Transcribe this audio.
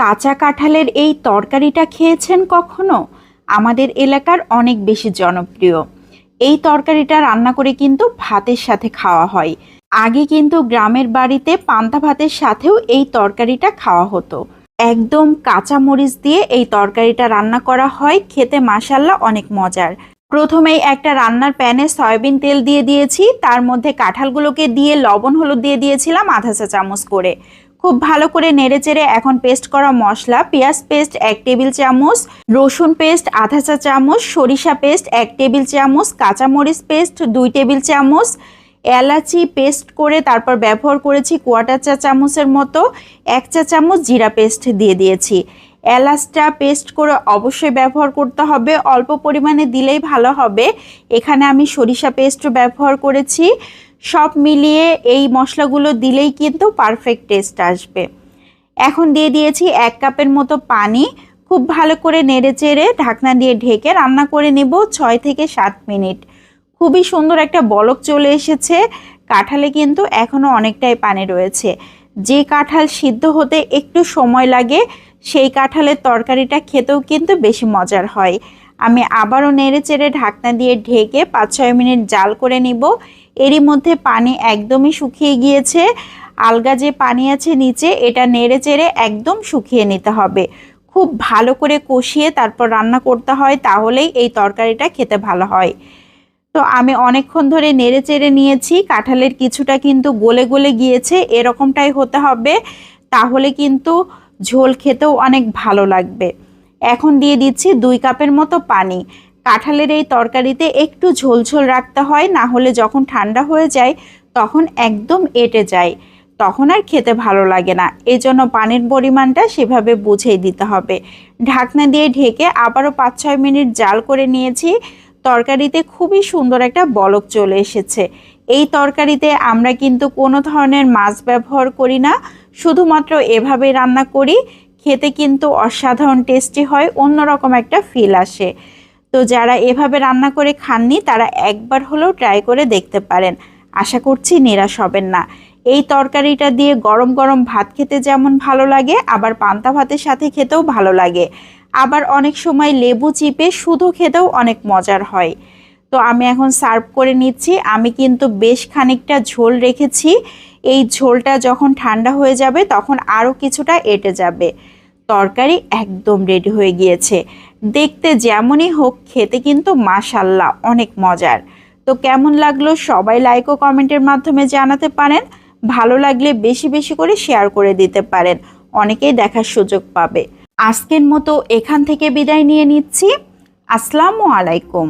কাঁচা কাঁঠালের এই তরকারিটা খেয়েছেন কখনো? আমাদের এলাকার অনেক বেশি জনপ্রিয়। এই তরকারিটা রান্না করে কিন্তু ভাতের সাথে খাওয়া হয়। আগে কিন্তু গ্রামের বাড়িতে পান্তা ভাতের সাথেও এই তরকারিটা খাওয়া হতো। একদম কাঁচা মরিচ দিয়ে এই তরকারিটা রান্না করা হয়, খেতে মাসাল্লা অনেক মজার। প্রথমেই একটা রান্নার প্যানে সয়াবিন তেল দিয়ে দিয়েছি, তার মধ্যে কাঁঠালগুলোকে দিয়ে লবণ হলুদ দিয়ে দিয়েছিলাম আধা চা চামচ করে। খুব ভালো করে নেড়েচেড়ে এখন পেস্ট করা মশলা, পেঁয়াজ পেস্ট এক টেবিল চামচ, রসুন পেস্ট আধা চা চামচ, সরিষা পেস্ট এক টেবিল চামচ, কাঁচামরিচ পেস্ট দুই টেবিল চামচ, এলাচি পেস্ট করে তারপর ব্যবহার করেছি কোয়াটার চা চামচের মতো, এক চা চামচ জিরা পেস্ট দিয়ে দিয়েছি। এলাচটা পেস্ট করে অবশ্যই ব্যবহার করতে হবে, অল্প পরিমাণে দিলেই ভালো হবে। এখানে আমি সরিষা পেস্টও ব্যবহার করেছি। সব মিলিয়ে এই মশলাগুলো দিলেই কিন্তু পারফেক্ট টেস্ট আসবে। এখন দিয়ে দিয়েছি এক কাপের মতো পানি। খুব ভালো করে নেড়ে চেড়ে ঢাকনা দিয়ে ঢেকে রান্না করে নেব ছয় থেকে সাত মিনিট। খুবই সুন্দর একটা বলক চলে এসেছে। কাঁঠালে কিন্তু এখনও অনেকটাই পানি রয়েছে। যে কাঁঠাল সিদ্ধ হতে একটু সময় লাগে, সেই কাঁঠালের তরকারিটা খেতেও কিন্তু বেশি মজার হয়। আমি আবারও নেড়ে চেড়ে ঢাকনা দিয়ে ঢেকে পাঁচ ছয় মিনিট জাল করে নিব। এরই মধ্যে পানি একদমই শুকিয়ে গিয়েছে। আলগা যে পানি আছে নিচে, এটা নেড়ে চেড়ে একদম শুকিয়ে নিতে হবে। খুব ভালো করে কষিয়ে তারপর রান্না করতে হয়, তাহলেই এই তরকারিটা খেতে ভালো হয়। তো আমি অনেকক্ষণ ধরে নেড়ে চেড়ে নিয়েছি, কাঁঠালের কিছুটা কিন্তু গলে গলে গিয়েছে, এরকমটাই হতে হবে, তাহলে কিন্তু ঝোল খেতেও অনেক ভালো লাগবে। এখন দিয়ে দিচ্ছি দুই কাপের মতো পানি। কাঁঠালের এই তরকারিতে একটু ঝোল ঝোল রাখতে হয়, না হলে যখন ঠান্ডা হয়ে যায় তখন একদম এঁটে যায়। তখন আর খেতে ভালো লাগে না। এই জন্য পানির পরিমাণটা সেভাবে বুঝেই দিতে হবে। ঢাকনা দিয়ে ঢেকে আবারও পাঁচ ছয় মিনিট জাল করে নিয়েছি। তরকারিতে খুবই সুন্দর একটা বলক চলে এসেছে। এই তরকারিতে আমরা কিন্তু কোনো ধরনের মাছ ব্যবহার করি না। শুধুমাত্র এভাবে রান্না করি। খেতে কিন্তু অসাধারণ টেস্টি হয়, অন্যরকম একটা ফিল আসে। তো যারা এভাবে রান্না করে খাননি, তারা একবার হলেও ট্রাই করে দেখতে পারেন। আশা করছি নিরাশ হবেন না। এই তরকারিটা দিয়ে গরম গরম ভাত খেতে যেমন ভালো লাগে, আবার পান্তা ভাতের সাথে খেতেও ভালো লাগে। আবার অনেক সময় লেবু চিপে শুধু খেতেও অনেক মজার হয়। তো আমি এখন সার্ভ করে নিচ্ছি। আমি কিন্তু বেশ খানিকটা ঝোল রেখেছি। এই ঝোলটা যখন ঠান্ডা হয়ে যাবে তখন আরও কিছুটা এঁটে যাবে। তরকারি একদম রেডি হয়ে গিয়েছে। দেখতে যেমনই হোক, খেতে কিন্তু মাশাল্লাহ অনেক মজার। তো কেমন লাগল সবাই লাইক ও কমেন্টের মাধ্যমে জানাতে পারেন। ভালো লাগলে বেশি বেশি করে শেয়ার করে দিতে পারেন। অনেকেই দেখার সুযোগ পাবে। আজকের মতো এখান থেকে বিদায় নিয়ে নিচ্ছি। আসসালামু আলাইকুম।